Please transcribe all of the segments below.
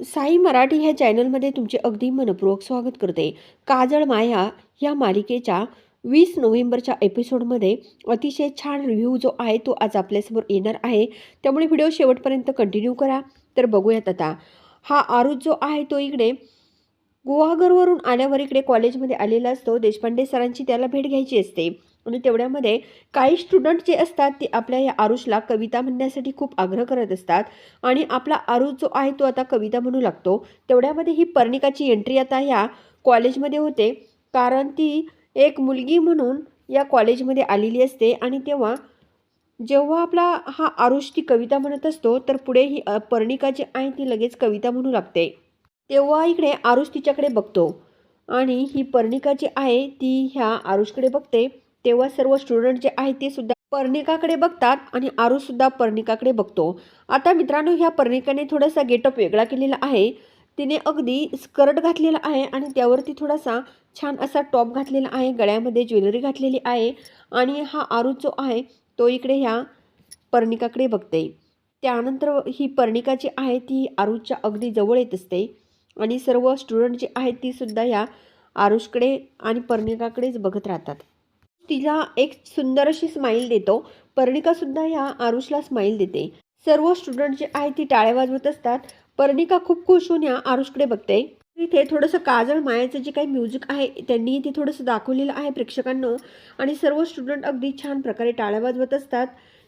साई मराठी ह्या चॅनलमध्ये तुमचे अगदी मनपूर्वक स्वागत करते. काजळ माया या मालिकेच्या वीस नोव्हेंबरच्या एपिसोडमध्ये अतिशय छान रिव्ह्यू जो आहे तो आज आपल्यासमोर येणार आहे. त्यामुळे व्हिडिओ शेवटपर्यंत कंटिन्यू करा. तर बघूयात आता. हा आरुज जो आहे तो इकडे गुहागरवरून आल्यावर इकडे कॉलेजमध्ये आलेला असतो. देशपांडे सरांची त्याला भेट घ्यायची असते. आणि तेवढ्यामध्ये काही स्टुडंट जे असतात ते आपल्या या आरुषला कविता म्हणण्यासाठी खूप आग्रह करत असतात. आणि आपला आरुष जो आहे तो आता कविता म्हणू लागतो. तेवढ्यामध्ये ही पर्णिकाची एंट्री आता ह्या कॉलेजमध्ये होते. कारण ती एक मुलगी म्हणून या कॉलेजमध्ये आलेली असते. आणि तेव्हा जेव्हा आपला हा आरुष ती कविता म्हणत असतो तर पुढे ही पर्णिका जी आहे ती लगेच कविता म्हणू लागते. तेव्हा इकडे आरुष तिच्याकडे बघतो. आणि ही पर्णिका जी आहे ती ह्या आरुषकडे बघते. तेव्हा सर्व स्टुडंट जे आहेत ते सुद्धा पर्णिकाकडे बघतात आणि आरूसुद्धा पर्णिकाकडे बघतो. आता मित्रांनो ह्या पर्णिकाने थोडासा गेटअप वेगळा केलेला आहे. तिने अगदी स्कर्ट घातलेला आहे आणि त्यावरती थोडासा छान असा टॉप घातलेला आहे गळ्यामध्ये ज्वेलरी घातलेली आहे आणि हा आरू जो आहे तो इकडे ह्या पर्णिकाकडे बघते. त्यानंतर ही पर्णिका जी आहे ती आरुषच्या अगदी जवळ येत असते आणि सर्व स्टुडंट जे आहेत ती सुद्धा ह्या आरुषकडे आणि पर्णिकाकडेच बघत राहतात. तिला एक सुंदर अशी स्माईल देतो. पर्णिकासुद्धा ह्या आरुषला स्माईल देते. सर्व स्टुडंट जे आहेत ती टाळ्या वाजवत असतात. पर्णिका खूप खुश होऊन या आरुषकडे बघते. इथे थोडंसं काजळ मायाचं जे काही म्युझिक आहे त्यांनी ते थोडंसं दाखवलेलं आहे प्रेक्षकांना. आणि सर्व स्टुडंट अगदी छान प्रकारे टाळ्या वाजवत असतात.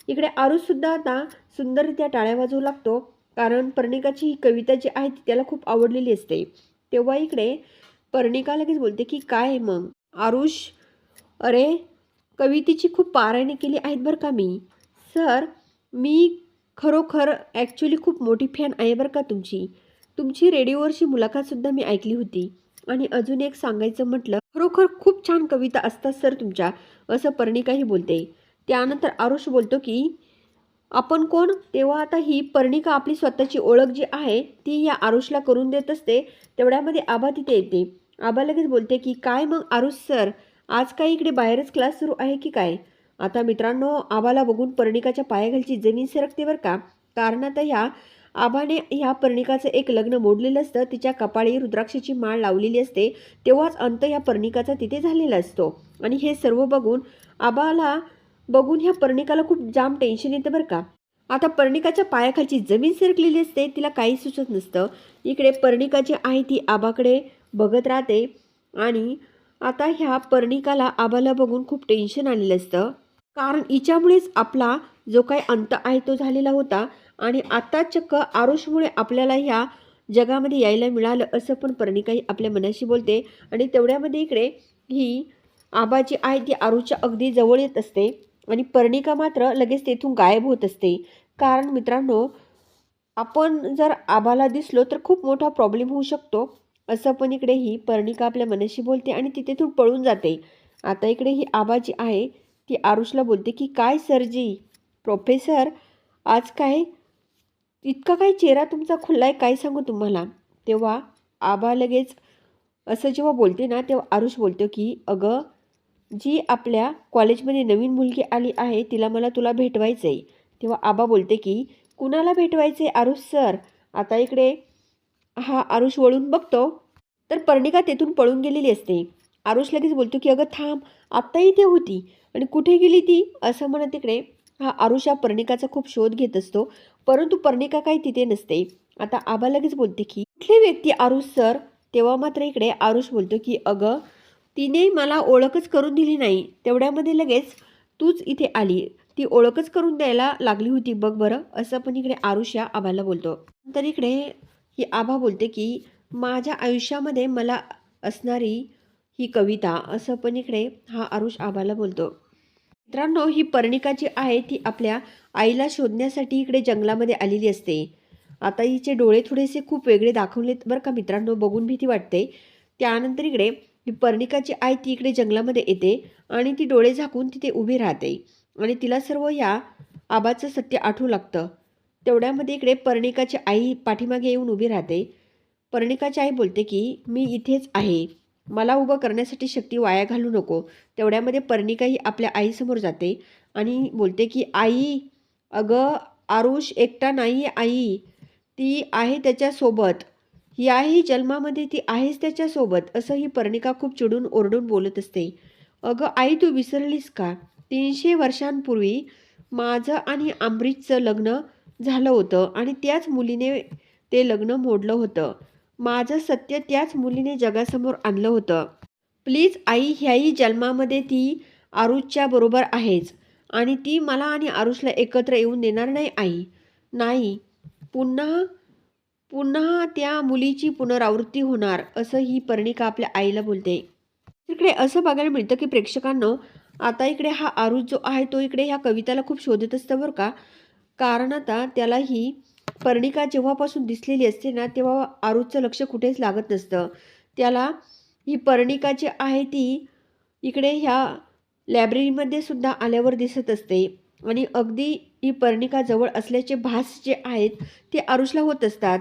इकडे आरुषसुद्धा आता सुंदररित्या टाळ्या वाजवू लागतो. कारण पर्णिकाची ही कविता जी आहे ती त्याला खूप आवडलेली असते. तेव्हा इकडे पर्णिका लगेच बोलते की काय मग? आरुष अरे कवितेची खूप पारायणे केली आहेत बरं का मी. सर मी खरोखर ॲक्च्युली खूप मोठी फॅन आहे बरं का तुमची. तुमची रेडिओवरची मुलाखतसुद्धा मी ऐकली होती. आणि अजून एक सांगायचं म्हटलं खरोखर खूप छान कविता असतात सर तुमच्या असं पर्णिकाही बोलते. त्यानंतर आरुष बोलतो की आपण कोण? तेव्हा आता ही पर्णिका आपली स्वतःची ओळख जी आहे ती या आरुषला करून देत असते. तेवढ्यामध्ये आबा तिथे येते. आबा लगेच बोलते की काय मग आरुष सर? आज काय इकडे बाहेरच क्लास सुरू आहे की काय? आता मित्रांनो आबाला बघून पर्णिकाच्या पायाखालची जमीन सरकते बरं का? कारण आता ह्या आबाने ह्या पर्णिकाचं एक लग्न मोडलेलं असतं. तिच्या कपाळी रुद्राक्षाची माळ लावलेली असते. तेव्हाच अंत ह्या पर्णिकाचा तिथे झालेला असतो. आणि हे सर्व बघून आबाला बघून ह्या पर्णिकाला खूप जाम टेन्शन येतं बरं का? आता पर्णिकाच्या पायाखालची जमीन सरकलेली असते. तिला काही सुचत नसतं. इकडे पर्णिका जी आहे ती आबाकडे बघत राहते. आणि आता ह्या पर्णिकाला आबाला बघून खूप टेन्शन आलेलं असतं. कारण हिच्यामुळेच आपला जो काही अंत आहे तो झालेला होता आणि आता चक्क आरुषमुळे आपल्याला ह्या जगामध्ये यायला मिळालं असं पण पर्णिकाही आपल्या मनाशी बोलते आणि तेवढ्यामध्ये इकडे ही आबा जी आहे ती आरुषच्या अगदी जवळ येत असते आणि पर्णिका मात्र लगेच तेथून गायब होत असते. कारण मित्रांनो आपण जर आबाला दिसलो तर खूप मोठा प्रॉब्लेम होऊ शकतो. असं पण इकडे ही पर्णिका आपल्या मनाशी बोलते आणि तिथे तू पळून जाते. आता इकडे ही आबा जी आहे ती आरुषला बोलते की काय सरजी? प्रोफेसर आज काय? इतका काय चेहरा तुमचा खुल्ला आहे काय सांगू तुम्हाला? तेव्हा आबा लगेच असं जेव्हा बोलते ना तेव्हा आरुष बोलतो की अगं जी आपल्या कॉलेजमध्ये नवीन मुलगी आली आहे तिला मला तुला भेटवायचं आहे तेव्हा आबा बोलते की कुणाला भेटवायचे आरुष सर? आता इकडे हा आरुष वळून बघतो. तर पर्णिका तेथून पळून गेलेली असते. आरुष लगेच बोलतो की अगं थांब आत्ता इथे होती आणि कुठे गेली ती? असं म्हणत इकडे हा आरुष या पर्णिकाचा खूप शोध घेत असतो. परंतु पर्णिका काही तिथे नसते. आता आबा लगेच बोलते की कुठली व्यक्ती आरुष सर? तेव्हा मात्र इकडे आरुष बोलतो की अगं तिने मला ओळखच करून दिली नाही. तेवढ्यामध्ये लगेच तूच इथे आली. ती ओळखच करून द्यायला लागली होती बघ बरं. असं पण इकडे आरुष या आबाला बोलतो. तर इकडे ही आभा बोलते की माझ्या आयुष्यामध्ये मला असणारी ही कविता असं पण इकडे हा आरुष आबाला बोलतो. मित्रांनो ही पर्णिका जी आहे ती आपल्या आईला शोधण्यासाठी इकडे जंगलामध्ये आलेली असते. आता हिचे डोळे थोडेसे खूप वेगळे दाखवलेत बरं का मित्रांनो बघून भीती वाटते. त्यानंतर इकडे ही पर्णिकाची आई ती इकडे जंगलामध्ये येते आणि ती डोळे झाकून तिथे उभी राहते आणि तिला सर्व या आबाचं सत्य आठवू लागतं. तेवढ्यामध्ये इकडे पर्णिकाची आई पाठीमागे येऊन उभी राहते. पर्णिकाची आई बोलते की मी इथेच आहे. मला उभं करण्यासाठी शक्ती वाया घालू नको. तेवढ्यामध्ये पर्णिकाही आपल्या आईसमोर जाते आणि बोलते की आई अगं आरुष एकटा नाही आहे आई. ती आहे त्याच्यासोबत. याही जन्मामध्ये ती आहेच त्याच्यासोबत. असं ही पर्णिका खूप चिडून ओरडून बोलत असते. अगं आई तू विसरलीस का? तीनशे वर्षांपूर्वी माझं आणि अमरीतचं लग्न झालं होतं आणि त्याच मुलीने ते लग्न मोडलं होतं. माझं सत्य त्याच मुलीने जगासमोर आणलं होतं. प्लीज आई ह्याही जन्मामध्ये ती आरुषच्या बरोबर आहेच आणि ती मला आणि आरुषला एकत्र येऊन देणार नाही आई. नाही पुन्हा पुन्हा त्या मुलीची पुनरावृत्ती होणार असं ही पर्णिका आपल्या आईला बोलते. इकडे असं बघायला मिळतं की प्रेक्षकांना आता इकडे हा आरुष जो आहे तो इकडे ह्या कविताला खूप शोधत असतं बरं का. कारण आता त्याला ही पर्णिका जेव्हापासून दिसलेली असते ना तेव्हा आरुषचं लक्ष कुठेच लागत नसतं. त्याला ही पर्णिका जी आहे ती इकडे ह्या लायब्ररीमध्ये सुद्धा आल्यावर दिसत असते. आणि अगदी ही पर्णिका जवळ असल्याचे भास जे आहेत ते आरुषला होत असतात.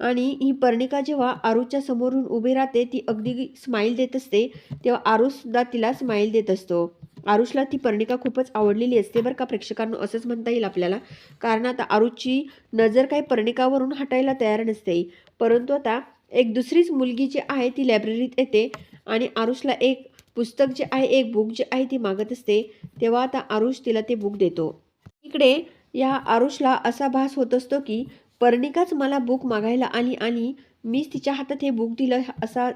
आणि ही पर्णिका जेव्हा आरुच्या समोरून उभी राहते ती अगदी स्माईल देत असते तेव्हा आरुषसुद्धा तिला स्माईल देत असतो. आरुषला ती पर्णिका खूपच आवडलेली असते बरं का प्रेक्षकांना असंच म्हणता येईल आपल्याला. कारण आता आरुषची नजर काही पर्णिकावरून हटायला तयार नसते. परंतु आता एक दुसरीच मुलगी जी आहे ती लायब्ररीत येते आणि आरुषला एक पुस्तक जे आहे एक बुक जे आहे ती मागत असते. तेव्हा आता आरुष तिला ते बुक देतो. इकडे या आरुषला असा भास होत असतो की पर्णिकाच मला बुक मागायला आली आणि मीच तिच्या हातात हे बुक दिलं असा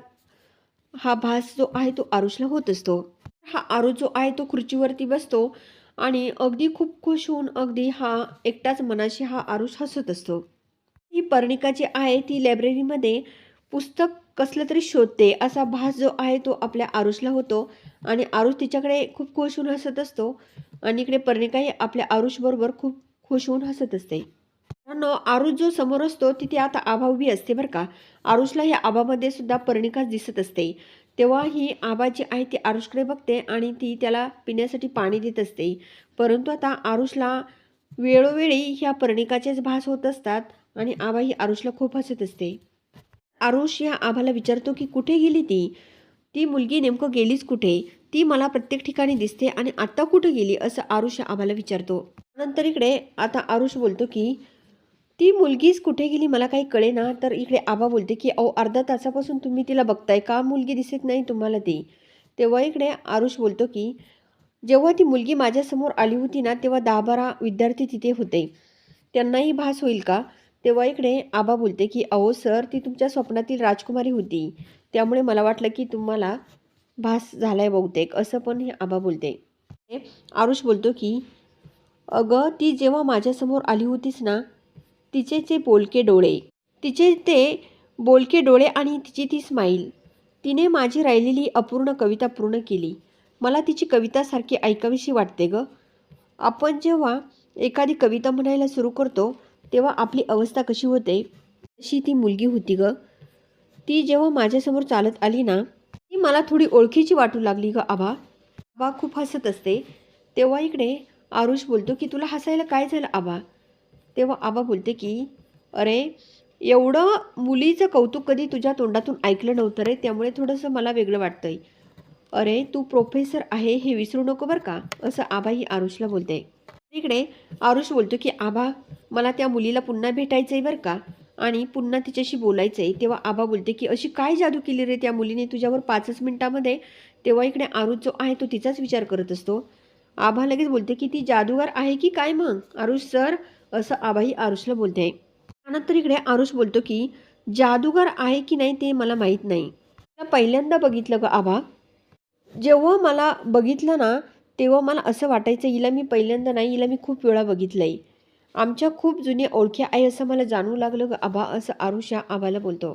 हा भास जो आहे तो आरुषला होत असतो. हा आरू जो आहे तो खुर्चीवरती बसतो आणि अगदी खूप खुश होऊन अगदी हा एकटाच मनाशी हा आरुष हसत असतो. ही पर्णिका जी आहे ती लायब्ररीमध्ये पुस्तक कसलं तरी शोधते असा भास जो आहे तो आपल्या आरुषला होतो आणि आरुष तिच्याकडे खूप खुश होऊन हसत असतो आणि इकडे पर्णिकाही आपल्या आरुषबरोबर खूप खुश होऊन हसत असते. मित्रांनो आरुष जो समोर असतो तिथे आता आभा उभी असते बरं का. आरुषला ह्या आभामध्ये सुद्धा पर्णिकाच दिसत असते. तेव्हा ही आबा जी आहे ती आरुषकडे बघते आणि ती त्याला पिण्यासाठी पाणी देत असते. परंतु आता आरुषला वेळोवेळी ह्या पर्णिकाचेच भास होत असतात आणि आबा ही आरुषला खूप हसत असते. आरुष या आभाला विचारतो की कुठे गेली ती? ती मुलगी नेमकं गेलीच कुठे? ती मला प्रत्येक ठिकाणी दिसते आणि आत्ता कुठे गेली? असं आरुष आम्हाला आभाला विचारतो. नंतर इकडे आता आरुष बोलतो की ती मुलगीच कुठे गेली मला काही कळे ना. तर इकडे आबा बोलते की अहो अर्धा तासापासून तुम्ही तिला बघताय का? मुलगी दिसत नाही तुम्हाला ती. तेव्हा इकडे आरुष बोलतो की जेव्हा ती मुलगी माझ्यासमोर आली होती ना तेव्हा दहा बारा विद्यार्थी तिथे होते. त्यांनाही भास होईल का? तेव्हा इकडे आबा बोलते की अहो सर ती तुमच्या स्वप्नातील राजकुमारी होती. त्यामुळे मला वाटलं की तुम्हाला भास झाला आहे बहुतेक. असं पण हे आबा बोलते. आरुष बोलतो की अगं ती जेव्हा माझ्यासमोर आली होतीस ना तिचे ते बोलके डोळे. तिचे ते बोलके डोळे आणि तिची ती स्माईल तिने माझी राहिलेली अपूर्ण कविता पूर्ण केली. मला तिची कविता सारखी ऐकावीशी वाटते ग. आपण जेव्हा एखादी कविता म्हणायला सुरू करतो तेव्हा आपली अवस्था कशी होते? अशी ती मुलगी होती ग. ती जेव्हा माझ्यासमोर चालत आली ना ती मला थोडी ओळखीची वाटू लागली ग आबा आबा खूप हसत असते. तेव्हा इकडे आरुष बोलतो की तुला हसायला काय झालं आबा तेव्हा आबा बोलते की अरे एवढं मुलीचं कौतुक कधी तुझ्या तोंडातून ऐकलं नव्हतं रे त्यामुळे थोडंसं मला वेगळं वाटतंय. अरे तू प्रोफेसर आहे हे विसरू नको बरं का? असं आबा ही आरुषला बोलते. इकडे आरुष बोलतो की आबा मला त्या मुलीला पुन्हा भेटायचं आहे बरं का? आणि पुन्हा तिच्याशी बोलायचं आहे तेव्हा आबा बोलते की अशी काय जादू केली रे त्या मुलीने तुझ्यावर पाचच मिनिटामध्ये? तेव्हा इकडे आरुष जो आहे तो तिचाच विचार करत असतो. आभा लगेच बोलते की ती जादूगार आहे की काय मग? आरुष सर असं आबाही आरुषला बोलते. त्यानंतर इकडे आरुष बोलतो की जादूगार आहे की नाही ते मला माहीत नाही. मला पहिल्यांदा बघितलं ग आभा जेव्हा मला बघितलं ना तेव्हा मला असं वाटायचं हिला मी पहिल्यांदा नाही हिला मी खूप वेळा बघितलं आहे आमच्या खूप जुन्या ओळखी आहे असं मला जाणवू लागलं ग आबा असं आरुष या आबाला बोलतो.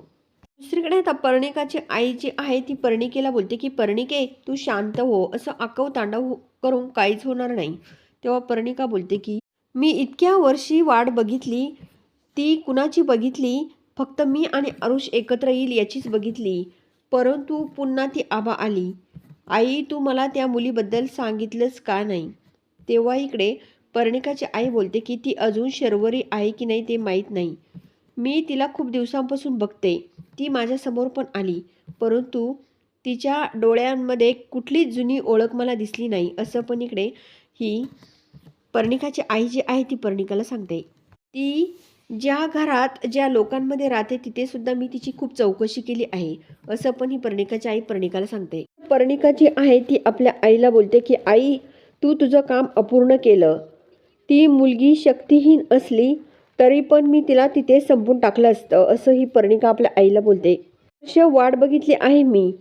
दुसरीकडे आता पर्णिकाची आई जी आहे ती पर्णिकेला बोलते की पर्णिके तू शांत हो. असं आकव तांडव करून काहीच होणार नाही. तेव्हा पर्णिका बोलते की मी इतक्या वर्षी वाट बघितली ती कुणाची बघितली? फक्त मी आणि आरुष एकत्र येईल याचीच बघितली. परंतु पुन्हा ती आबा आली. आई तू मला त्या मुलीबद्दल सांगितलंच का नाही? तेव्हा इकडे पर्णिकाची आई बोलते की ती अजून शर्वरी आहे की नाही ते माहीत नाही. मी तिला खूप दिवसांपासून बघते. ती माझ्यासमोर पण आली. परंतु तिच्या डोळ्यांमध्ये कुठलीच जुनी ओळख मला दिसली नाही. असं पण इकडे ही पर्णिकाची आई जी आहे ती पर्णिकाला सांगते. ती ज्या घरात ज्या लोकांमध्ये राहते तिथे सुद्धा मी तिची खूप चौकशी केली आहे. असं पण ही पर्णिकाची आई पर्णिकाला सांगते. पर्णिका जी आहे ती आपल्या आईला बोलते की आई तू तुझं काम अपूर्ण केलं. ती मुलगी शक्तिहीन असली तरी पण मी तिला तिथे संपून टाकलं असतं असं ही पर्णिका आपल्या आईला बोलते. अशी वाट बघितली आहे मी.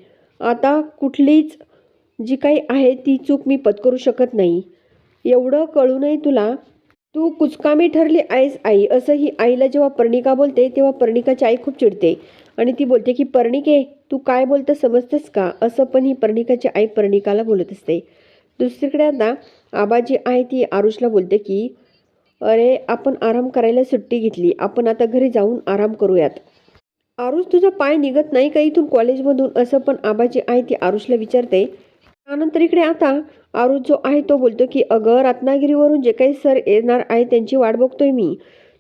आता कुठलीच जी काही आहे ती चूक मी पत्करू शकत नाही. एवढं कळूनही तुला तू कुचकामी ठरली आहेस आई असं ही आईला जेव्हा पर्णिका बोलते तेव्हा पर्णिकाची आई खूप चिडते. आणि ती बोलते की पर्णिके तू काय बोलतं समजतेस का? असं पण ही पर्णिकाची आई पर्णिकाला बोलत असते. दुसरीकडे आता आबाजी आहे ती आरुषला बोलते की अरे आपण आराम करायला सुट्टी घेतली आपण आता घरी जाऊन आराम करूयात. आरुष तुझा पाय निघत नाही का इथून कॉलेजमधून? असं पण आबाजी आहे ती आरुषला विचारते. त्यानंतर इकडे आता आरुष जो आहे तो बोलतो की अगं रत्नागिरीवरून जे काही सर येणार आहे त्यांची वाट बघतोय मी.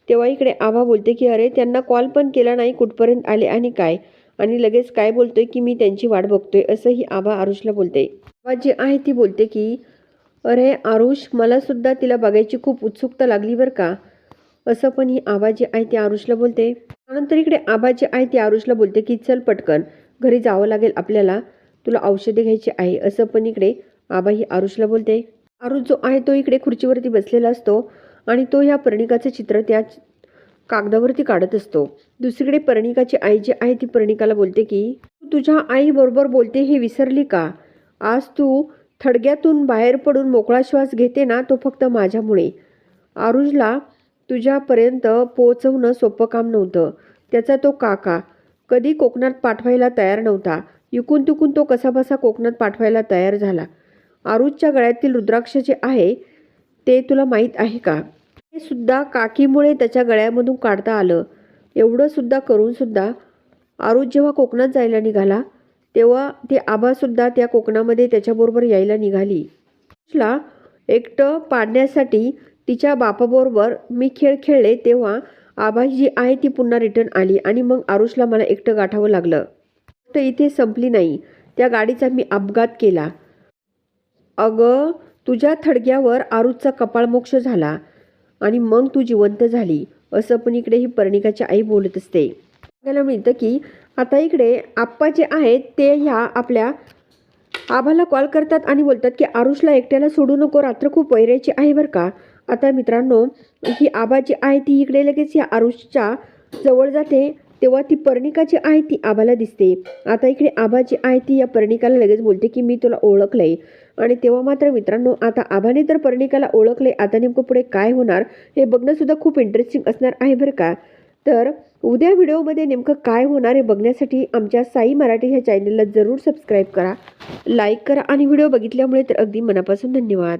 तेव्हा इकडे आभा बोलते की अरे त्यांना कॉल पण केला नाही कुठपर्यंत आले आणि काय? आणि लगेच काय बोलतोय की मी त्यांची वाट बघतोय असंही आभा आरुषला बोलते. आभा जी आहे ती बोलते की अरे आरुष मला सुद्धा तिला बघायची खूप उत्सुकता लागली बरं का? असं पण ही आभा जी आहे ती आरुषला बोलते. त्यानंतर इकडे आभा जी आहे ती आरुषला बोलते की चल पटकन घरी जावं लागेल आपल्याला. तुला औषधे घ्यायची आहे असं पण इकडे आबा ही आरुषला बोलते. आरुष जो आहे तो इकडे खुर्चीवरती बसलेला असतो आणि तो ह्या पर्णिकाचं चित्र त्या कागदावरती काढत असतो. दुसरीकडे पर्णिकाची आई जी आहे ती पर्णिकाला बोलते की "तू तुझ्या आईबरोबर बोलते हे विसरली का? आज तू थडग्यातून बाहेर पडून मोकळा श्वास घेते ना तो फक्त माझ्यामुळे. आरुजला तुझ्यापर्यंत पोहोचवणं सोपं काम नव्हतं. त्याचा तो काका कधी कोकणात पाठवायला तयार नव्हता. इकून तिकून तो कसाबसा कोकणात पाठवायला तयार झाला. आरुषच्या गळ्यातील रुद्राक्ष जे आहे ते तुला माहीत आहे का? हे सुद्धा काकीमुळे त्याच्या गळ्यामधून काढता आलं. एवढं सुद्धा करून सुद्धा जेव्हा कोकणात जायला निघाला तेव्हा ते आबासुद्धा त्या कोकणामध्ये त्याच्याबरोबर यायला निघाली. आरुषला एकटं पाडण्यासाठी तिच्या बापाबरोबर मी खेळ खेळले तेव्हा आबा जी आहे ती पुन्हा रिटर्न आली आणि मग आरुषला मला एकटं गाठावं लागलं. गोष्ट इथे संपली नाही. त्या गाडीचा मी अपघात केला. अगं तुझ्या थडग्यावर आरुषचा कपाळमोक्ष झाला आणि मग तू जिवंत झाली असं पण इकडे ही पर्णिकाची आई बोलत असते. आपल्याला मिळतं की आता इकडे आप्पा जे आहेत ते ह्या आपल्या आभाला कॉल करतात आणि बोलतात की आरुषला एकट्याला सोडू नको रात्र खूप वैरायची आहे बरं का? आता मित्रांनो ही आबा जी आहे ती इकडे लगेच या आरुषच्या जवळ जाते. तेव्हा ती पर्णिका जी आहे ती आबाला दिसते. आता इकडे आबा जी आहे ती या पर्णिकाला लगेच बोलते की मी तुला ओळखलंय. आणि तेव्हा मात्र मित्रांनो आता आबाने तर पर्णिकाला ओळखले आता नेमकं पुढे काय होणार हे बघणंसुद्धा खूप इंटरेस्टिंग असणार आहे बरं का? तर उद्या व्हिडिओमध्ये नेमकं काय होणार हे बघण्यासाठी आमच्या साई मराठी ह्या चॅनलला जरूर सबस्क्राईब करा लाईक करा आणि व्हिडिओ बघितल्यामुळे तर अगदी मनापासून धन्यवाद.